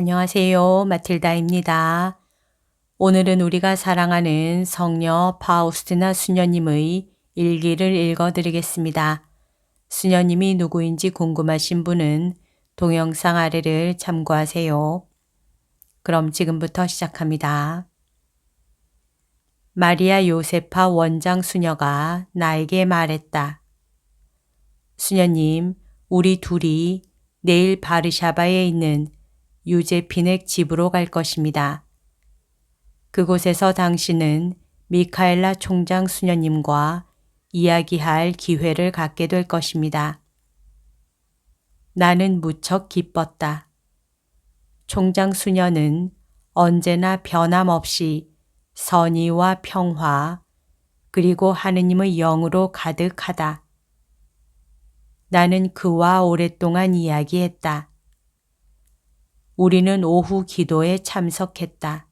안녕하세요. 마틸다입니다. 오늘은 우리가 사랑하는 성녀 파우스티나 수녀님의 일기를 읽어드리겠습니다. 수녀님이 누구인지 궁금하신 분은 동영상 아래를 참고하세요. 그럼 지금부터 시작합니다. 마리아 요세파 원장 수녀가 나에게 말했다. 수녀님, 우리 둘이 내일 바르샤바에 있는 유제핀의 집으로 갈 것입니다. 그곳에서 당신은 미카엘라 총장 수녀님과 이야기할 기회를 갖게 될 것입니다. 나는 무척 기뻤다. 총장 수녀는 언제나 변함없이 선의와 평화 그리고 하느님의 영으로 가득하다. 나는 그와 오랫동안 이야기했다. 우리는 오후 기도에 참석했다.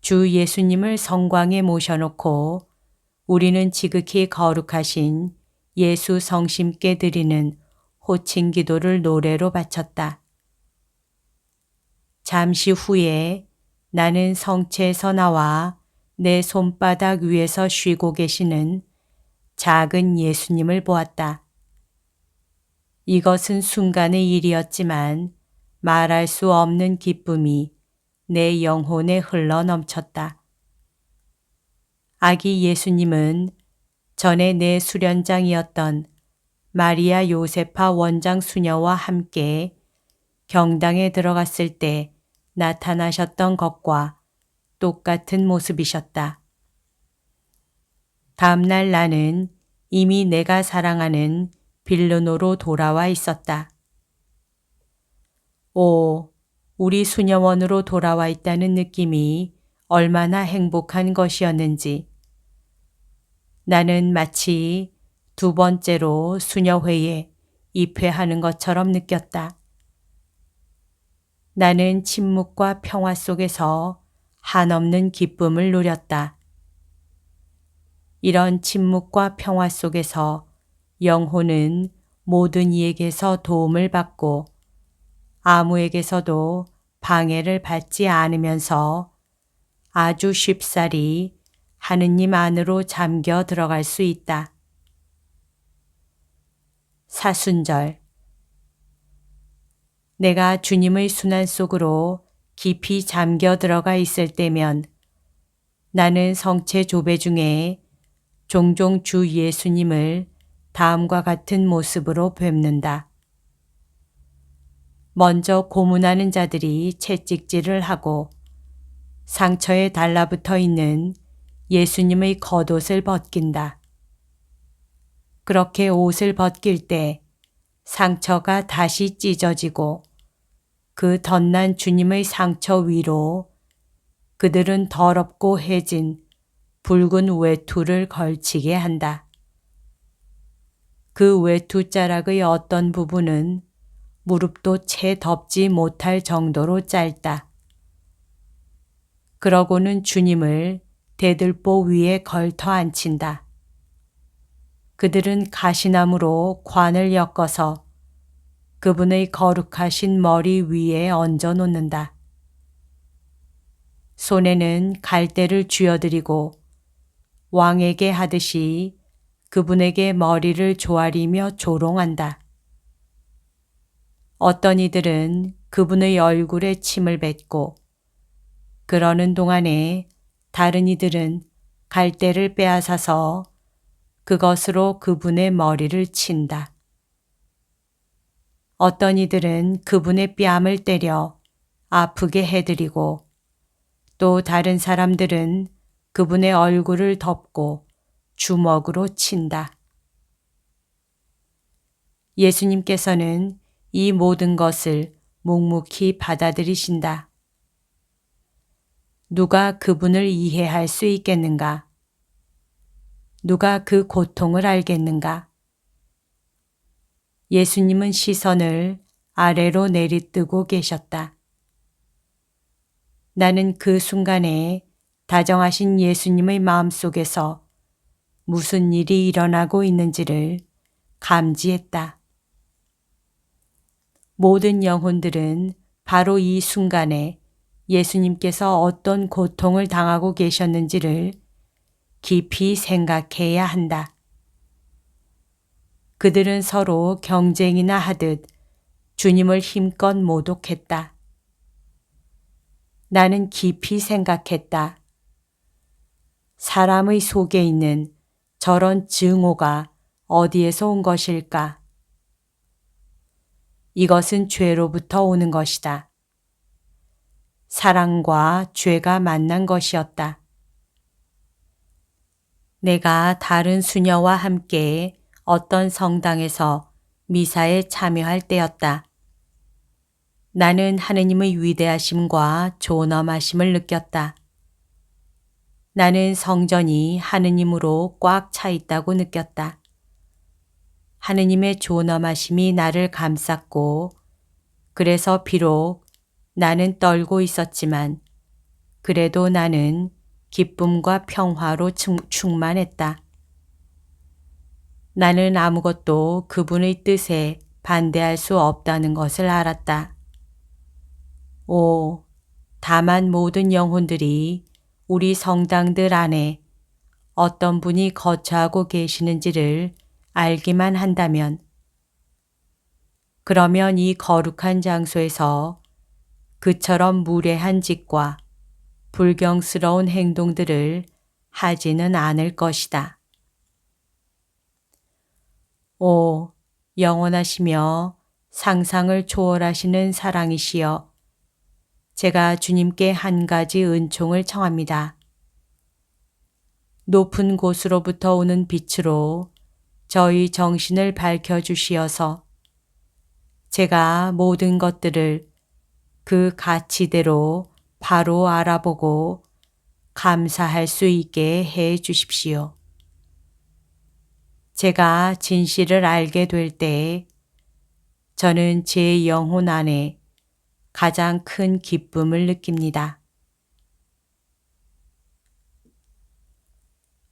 주 예수님을 성광에 모셔놓고 우리는 지극히 거룩하신 예수 성심께 드리는 호칭 기도를 노래로 바쳤다. 잠시 후에 나는 성체에서 나와 내 손바닥 위에서 쉬고 계시는 작은 예수님을 보았다. 이것은 순간의 일이었지만 말할 수 없는 기쁨이 내 영혼에 흘러 넘쳤다. 아기 예수님은 전에 내 수련장이었던 마리아 요세파 원장 수녀와 함께 경당에 들어갔을 때 나타나셨던 것과 똑같은 모습이셨다. 다음날 나는 이미 내가 사랑하는 빌르노로 돌아와 있었다. 오, 우리 수녀원으로 돌아와 있다는 느낌이 얼마나 행복한 것이었는지. 나는 마치 두 번째로 수녀회에 입회하는 것처럼 느꼈다. 나는 침묵과 평화 속에서 한없는 기쁨을 누렸다. 이런 침묵과 평화 속에서 영혼은 모든 이에게서 도움을 받고 아무에게서도 방해를 받지 않으면서 아주 쉽사리 하느님 안으로 잠겨 들어갈 수 있다. 사순절 내가 주님의 순환 속으로 깊이 잠겨 들어가 있을 때면 나는 성체 조배 중에 종종 주 예수님을 다음과 같은 모습으로 뵙는다. 먼저 고문하는 자들이 채찍질을 하고 상처에 달라붙어 있는 예수님의 겉옷을 벗긴다. 그렇게 옷을 벗길 때 상처가 다시 찢어지고 그 덧난 주님의 상처 위로 그들은 더럽고 해진 붉은 외투를 걸치게 한다. 그 외투 자락의 어떤 부분은 무릎도 채 덮지 못할 정도로 짧다. 그러고는 주님을 대들보 위에 걸터 앉힌다. 그들은 가시나무로 관을 엮어서 그분의 거룩하신 머리 위에 얹어 놓는다. 손에는 갈대를 쥐어드리고 왕에게 하듯이 그분에게 머리를 조아리며 조롱한다. 어떤 이들은 그분의 얼굴에 침을 뱉고 그러는 동안에 다른 이들은 갈대를 빼앗아서 그것으로 그분의 머리를 친다. 어떤 이들은 그분의 뺨을 때려 아프게 해드리고 또 다른 사람들은 그분의 얼굴을 덮고 주먹으로 친다. 예수님께서는 이 모든 것을 묵묵히 받아들이신다. 누가 그분을 이해할 수 있겠는가? 누가 그 고통을 알겠는가? 예수님은 시선을 아래로 내리뜨고 계셨다. 나는 그 순간에 다정하신 예수님의 마음 속에서 무슨 일이 일어나고 있는지를 감지했다. 모든 영혼들은 바로 이 순간에 예수님께서 어떤 고통을 당하고 계셨는지를 깊이 생각해야 한다. 그들은 서로 경쟁이나 하듯 주님을 힘껏 모독했다. 나는 깊이 생각했다. 사람의 속에 있는 저런 증오가 어디에서 온 것일까? 이것은 죄로부터 오는 것이다. 사랑과 죄가 만난 것이었다. 내가 다른 수녀와 함께 어떤 성당에서 미사에 참여할 때였다. 나는 하느님의 위대하심과 존엄하심을 느꼈다. 나는 성전이 하느님으로 꽉 차 있다고 느꼈다. 하느님의 존엄하심이 나를 감쌌고, 그래서 비록 나는 떨고 있었지만, 그래도 나는 기쁨과 평화로 충만했다. 나는 아무것도 그분의 뜻에 반대할 수 없다는 것을 알았다. 오, 다만 모든 영혼들이 우리 성당들 안에 어떤 분이 거처하고 계시는지를 알기만 한다면, 그러면 이 거룩한 장소에서 그처럼 무례한 짓과 불경스러운 행동들을 하지는 않을 것이다. 오, 영원하시며 상상을 초월하시는 사랑이시여, 제가 주님께 한 가지 은총을 청합니다. 높은 곳으로부터 오는 빛으로 저희 정신을 밝혀 주시어서 제가 모든 것들을 그 가치대로 바로 알아보고 감사할 수 있게 해 주십시오. 제가 진실을 알게 될때 저는 제 영혼 안에 가장 큰 기쁨을 느낍니다.